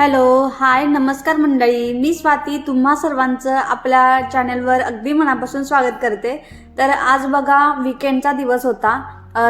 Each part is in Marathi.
हॅलो हाय नमस्कार मंडळी. मी स्वाती तुम्हा सर्वांचं आपल्या चॅनलवर अगदी मनापासून स्वागत करते. तर आज बघा विकेंडचा दिवस होता.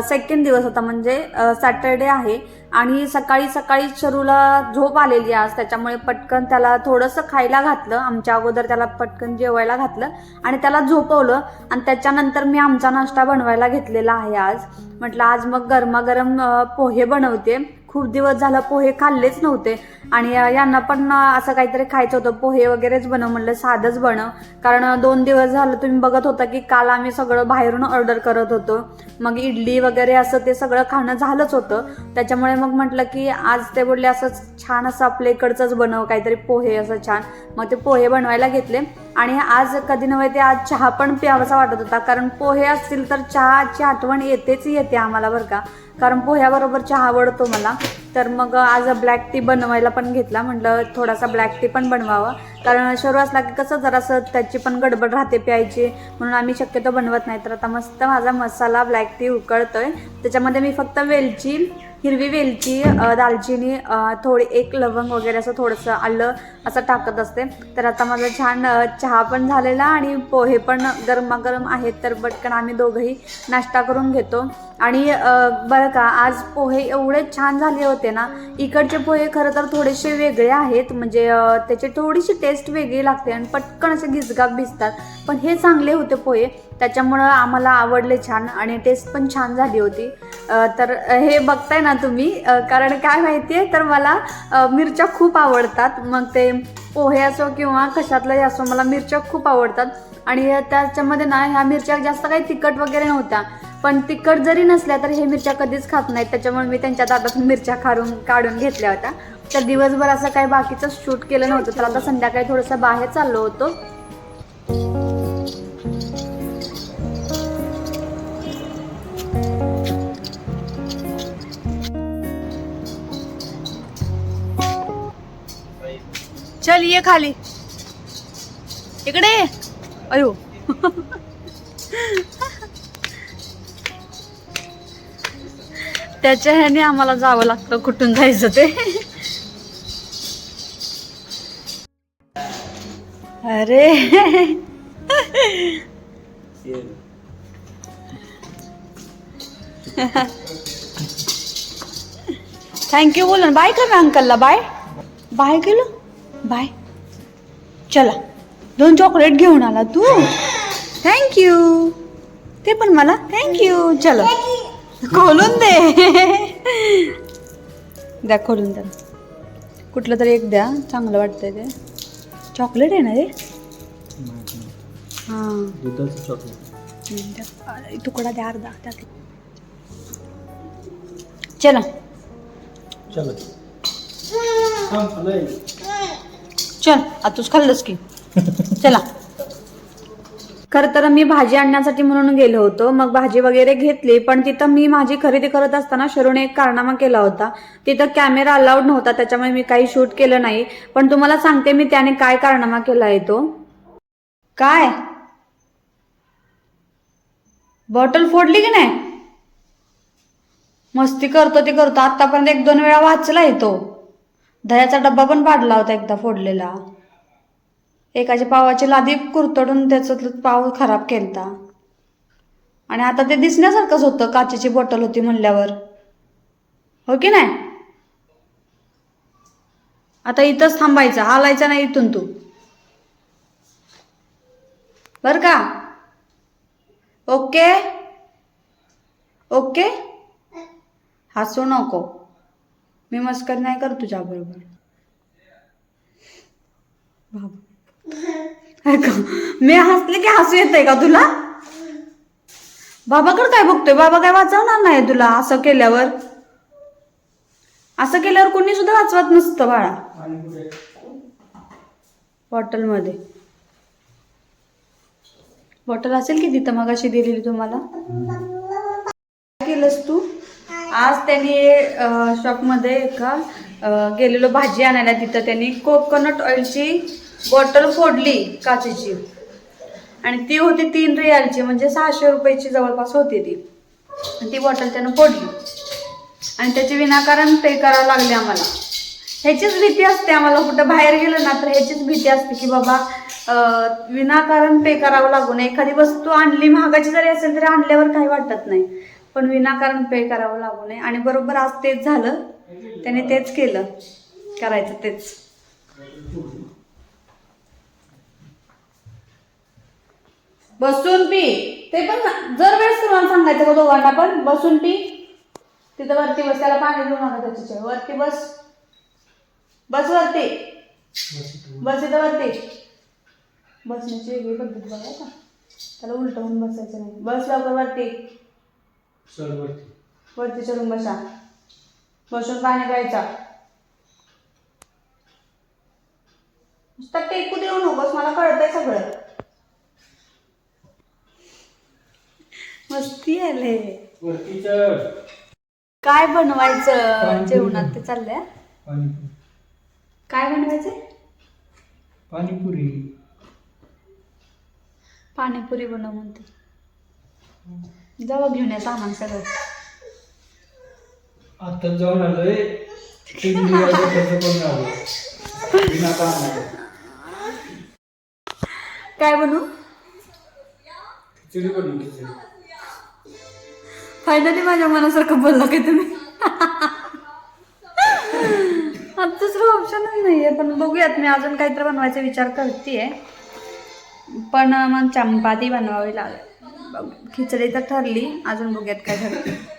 सेकंड दिवस होता म्हणजे सॅटरडे आहे. आणि सकाळी सकाळी शरूला झोप आलेली आज. त्याच्यामुळे पटकन त्याला थोडंसं खायला घातलं. आमच्या अगोदर त्याला पटकन जेवायला घातलं आणि त्याला झोपवलं. आणि त्याच्यानंतर मी आमचा नाश्ता बनवायला घेतलेला आहे आज. म्हटलं आज मग गरमागरम पोहे बनवते. खूप दिवस झालं पोहे खाल्लेच नव्हते. आणि यांना पण असं काहीतरी खायचं होतं पोहे वगैरेच बनव म्हणलं साधंच बनव. कारण दोन दिवस झालं तुम्ही बघत होता की काल आम्ही सगळं बाहेरून ऑर्डर करत होतो. मग इडली वगैरे असं ते सगळं खाणं झालंच होतं. त्याच्यामुळे मग म्हटलं की आज ते बोलले असं छान असं आपल्या इकडचंच बनव काहीतरी पोहे असं छान. मग ते पोहे बनवायला घेतले. आणि आज कधी नव्हे ते आज चहा पण प्यावासा वाटत होता. कारण पोहे असतील तर चहाची आठवण येतेच येते आम्हाला बरं का. कारण पोह्याबरोबर चहा आवडतो मला. तर मग आज ब्लॅक टी बनवायला पण घेतला. म्हटलं थोडासा ब्लॅक टी पण बनवावा. कारण शरू असला की कसं जरासं त्याची पण गडबड राहते प्यायची. म्हणून आम्ही शक्यतो बनवत नाही. तर आता मस्त माझा मसाला ब्लॅक टी उकळतोय. त्याच्यामध्ये मी फक्त वेलची हिरवी वेलची दालचिनी थोडी एक लवंग वगैरे असं थोडंसं आलं असं टाकत असते. तर आता माझा छान चहा पण झालेला आणि पोहे पण गरमागरम आहेत तर पटकन आम्ही दोघंही नाश्ता करून घेतो. आणि बरं का आज पोहे एवढे छान झाले होते ना इकडचे पोहे खरं तर थोडेसे वेगळे आहेत म्हणजे त्याची थोडीशी टेस्ट वेगळी लागते आणि पटकन असे गिजगाब भिजतात. पण हे चांगले होते पोहे त्याच्यामुळं आम्हाला आवडले छान आणि टेस्ट पण छान झाली होती. तर हे बघताय ना तुम्ही. कारण काय माहिती आहे तर मला मिरच्या खूप आवडतात. मग ते पोहे असो किंवा कशातलंही असो मला मिरच्या खूप आवडतात. आणि त्याच्यामध्ये ना ह्या मिरच्या जास्त काही तिखट वगैरे नव्हत्या. पण तिखट जरी नसल्या तर हे मिरच्या कधीच खात नाहीत. त्याच्यामुळे मी त्यांच्या दादातून मिरच्या काढून काढून घेतल्या होत्या. तर दिवसभर असं काही बाकीचं शूट केलं नव्हतं. तर आता संध्याकाळी थोडंसं बाहेर चाललो होतो. चल ये खाली. इकडे अयो. त्याच्या ह्याने आम्हाला जावं लागतं कुठून जायचं ते. अरे. थँक्यू बोल ना. बाय कर ना अंकलला? बाय. बाय केलं? बाय. चला. दोन चॉकलेट घेऊन आला तू. थँक्यू ते पण मला. थँक्यू चलो. खोलून दे. द्या खोलून द्या. कुठलं तरी एक द्या. चांगलं वाटतंय ते. चॉकलेट आहे ना रे? हां. दुधाचं चॉकलेट. तुकडा द्या अर्धा. त्यात. चला. चलो. चल आतूच खाल्लंस की. चला. खरं तर मी भाजी आणण्यासाठी म्हणून गेलो होतो. मग भाजी वगैरे घेतली पण तिथं मी माझी खरेदी करत असताना शरूने एक कारनामा केला होता. तिथं कॅमेरा अलाउड नव्हता त्याच्यामुळे मी काही शूट केलं नाही. पण तुम्हाला सांगते मी त्याने काय कारनामा केला आहे तो. काय? बॉटल फोडली की नाही? मस्ती करतो ते करतो. आतापर्यंत एक दोन वेळा वाचला तो. दह्याचा डब्बा पण पाडला होता एकदा फोडलेला. एकाच्या पावाची लादी कुरतडून त्याचं पाव खराब केलता. आणि आता ते दिसण्यासारखंच होतं काचेची बॉटल होती म्हणल्यावर. हो की नाही? आता इथंच थांबायचं हालायचं नाही इथून तू. बर का? ओके? ओके? हसू नको. मी मस्कर नाही कर तुझ्या बरोबर. मी हसले की हसू येतंय का तुला? बाबाकडे काय बघतोय? बाबा काय वाचवणार नाही तुला असं केल्यावर? असं केल्यावर कोणी सुद्धा वाचवत नसतं बाळा. बॉटलमध्ये. बॉटल असेल की तिथं मग अशी दिलेली तुम्हाला? केलंस तू? आज त्यांनी शॉपमध्ये एका गेलेलो भाजी आणायला. तिथं त्यांनी कोकोनट ऑइलची बॉटल फोडली काचेची. आणि ती होती तीन रियालची म्हणजे सहाशे रुपयाची जवळपास होती ती. ती बॉटल त्यानं फोडली. आणि त्याचे विनाकारण पे करावं लागले आम्हाला. ह्याचीच भीती असते आम्हाला. कुठं बाहेर गेलं ना तर ह्याचीच भीती असते की बाबा विनाकारण पे करावं लागू नये. एखादी वस्तू आणली महागाची जरी असेल तरी आणल्यावर काही वाटत नाही. पण विनाकारण पे करावं लागू नये. आणि बरोबर आज तेच झालं त्याने तेच केलं. करायचं तेच. बसून पी. ते पण जर वेळेस तुम्हाला सांगायचं का दोघांना पण? बसून पी. तिथं वरती बस त्याला पाणी देऊ नका त्याच्या वरती बस. बस वरती. बस इथं वरती. बसण्याची वेगळी पद्धत बघायचा. त्याला उलट होऊन बसायचं नाही. बस लवकर वरती. चल वरती वरती चढून बसा. बसून पाणी प्यायचा. नुसतं टेकू देऊ नकोस मला कळतंय सगळं. मस्ती आले. वरती चढ. काय बनवायचं? जेवणात ते चाललंय? पाणीपुरी. काय बनवायचंय पाणीपुरी. पाणीपुरी बनव म्हणते. जाऊ घेऊन या सामान सगळं. आता जाऊन आलोय. तीन दिवस खर्च करून आलो बिना कामाचं. काय खिचडी बनवून खिचडी. फायनली माझ्या मनासारखं बोलला काय तुम्ही? आता दुसरं ऑप्शनच नाहीये पण बघूयात. मी अजून काहीतरी बनवायचा विचार करतेय. पण मग चपाती बनवावी लागेल. खिचडी तर ठरली. अजून बघूयात काय ठरते.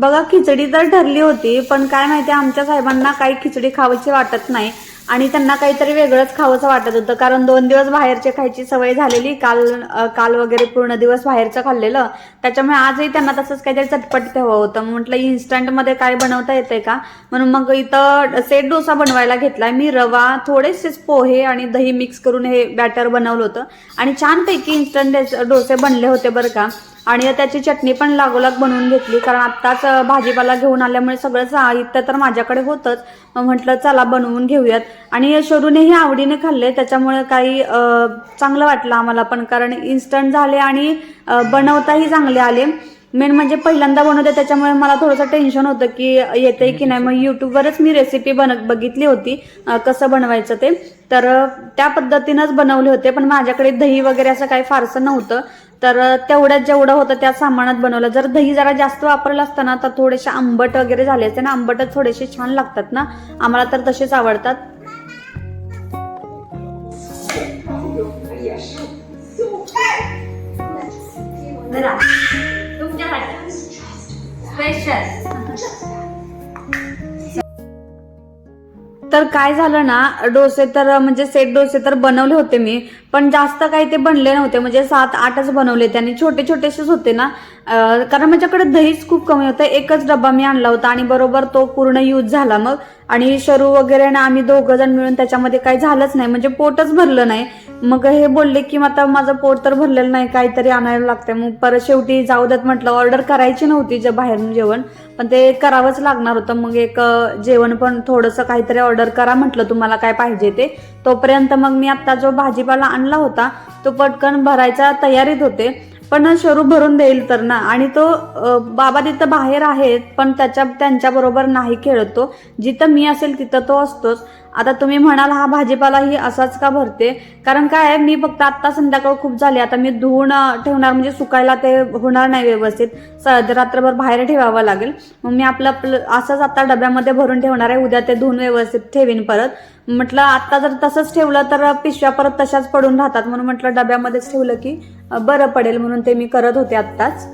बघा खिचडी तर ठरली होती पण काय माहिती आमच्या साहेबांना काही खिचडी खावीची वाटत नाही आणि त्यांना काहीतरी वेगळंच खावंसं वाटत होतं. कारण दोन दिवस बाहेरचे खायची सवय झालेली काल काल वगैरे पूर्ण दिवस बाहेरचं खाल्लेलं. त्याच्यामुळे आजही त्यांना तसंच काहीतरी चटपट हवं होतं. म्हटलं इन्स्टंटमध्ये काय बनवता येतंय का? म्हणून मग इथं सेट डोसा बनवायला घेतलाय. मी रवा थोडेसेच पोहे आणि दही मिक्स करून हे बॅटर बनवलं होतं. आणि छानपैकी इन्स्टंट डोसे बनले होते बरं का. आणि त्याची चटणी पण लागोलाग बनवून घेतली. कारण आत्ताच भाजीपाला घेऊन आल्यामुळे सगळं साहित्य तर माझ्याकडे होतंच. म्हटलं चला बनवून घेऊयात. आणि शरूनेही आवडीने खाल्ले. त्याच्यामुळे काही चांगलं वाटलं आम्हाला पण. कारण इन्स्टंट झाले आणि बनवताही चांगले आले. मेन म्हणजे पहिल्यांदा बनवते त्याच्यामुळे मला थोडंसं टेन्शन होतं की येते की नाही. मग युट्यूबवरच मी रेसिपी बन बघितली होती कसं बनवायचं ते. तर त्या पद्धतीनंच बनवले होते पण माझ्याकडे दही वगैरे असं काही फारसं नव्हतं. तर तेवढ्यात जेवढं होतं त्या सामानात बनवलं. जर दही जरा जास्त वापरलं असतं ना तर थोडेसे आंबट वगैरे झाले असते ना आंबटच थोडेसे छान लागतात ना. आम्हाला तर तसेच आवडतात. तुमच्यासाठी spacious. तर काय झालं ना डोसे तर म्हणजे सेट डोसे तर बनवले होते मी पण जास्त काही ते बनले नव्हते. म्हणजे सात आठच बनवले ते आणि छोटे छोटेसेच होते ना. कारण माझ्याकडे दहीच खूप कमी होतं. एकच डब्बा मी आणला होता आणि बरोबर तो पूर्ण यूज झाला मग. आणि शरू वगैरे ना आम्ही दोघं जण मिळून त्याच्यामध्ये काही झालंच नाही. म्हणजे पोटच भरलं नाही. मग हे बोलले की आता माझं पोट तर भरलेलं नाही. काहीतरी आणायला लागतंय. मग परत शेवटी जाऊ देत म्हटलं. ऑर्डर करायची नव्हती जे बाहेरून जेवण. पण ते करावंच लागणार होतं. मग एक जेवण पण थोडंसं काहीतरी ऑर्डर करा म्हटलं तुम्हाला काय पाहिजे ते. तोपर्यंत मग मी आत्ता जो भाजीपाला आणला होता तो पटकन भरायचा तयारीत होते. पण शरू भरून देईल तर ना. आणि तो बाबा तिथं बाहेर आहेत पण त्याच्या त्यांच्याबरोबर नाही खेळत. तो जिथं मी असेल तिथं तो असतोच. आता तुम्ही म्हणाल हा भाजीपाला ही असाच का भरते? कारण काय आहे मी फक्त आत्ता संध्याकाळ खूप झाली. आता मी धुवून ठेवणार म्हणजे सुकायला ते होणार नाही व्यवस्थित. रात्रभर बाहेर ठेवावं लागेल. मग मी आपलं आपलं असंच आता डब्यामध्ये भरून ठेवणार आहे. उद्या ते धुवून व्यवस्थित ठेवीन परत. म्हटलं आता जर तसंच ठेवलं तर पिशव्या परत तशाच पडून राहतात. म्हणून म्हटलं डब्यामध्येच ठेवलं की बरं पडेल म्हणून ते मी करत होते आत्ताच.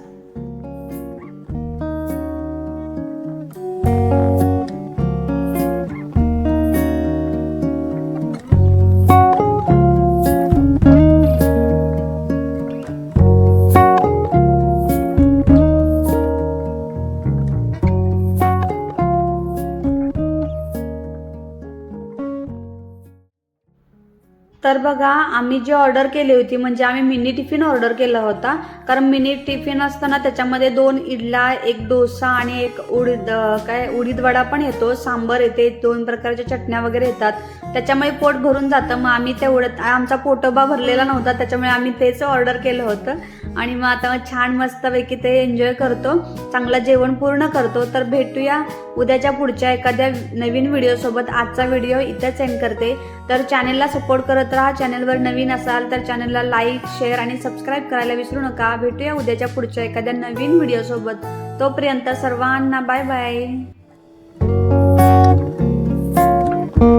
तर बघा आम्ही जी ऑर्डर केली होती म्हणजे आम्ही मिनी टिफिन ऑर्डर केला होता. कारण मिनी टिफिन असताना त्याच्यामध्ये दोन इडला एक डोसा आणि एक उडीद काय उडीद वडा पण येतो. सांबर येते दोन प्रकारच्या चटण्या वगैरे येतात. त्याच्यामुळे पोट भरून जातं. मग आम्ही तेवढं आमचा पोटोबा भरलेला नव्हता. त्याच्यामुळे आम्ही तेच ऑर्डर केलं होतं. आणि मग आता छान मस्तपैकी ते एन्जॉय करतो. चांगलं जेवण पूर्ण करतो. तर भेटूया उद्याच्या पुढच्या एखाद्या नवीन व्हिडिओसोबत आजचा व्हिडिओ इथेच एंड करते. तर चॅनेलला सपोर्ट करत राहा. चॅनेलवर नवीन असाल तर चॅनेलला लाईक शेअर आणि सबस्क्राईब करायला विसरू नका. भेटूया उद्याच्या पुढच्या एखाद्या नवीन व्हिडिओसोबत तोपर्यंत सर्वांना बाय बाय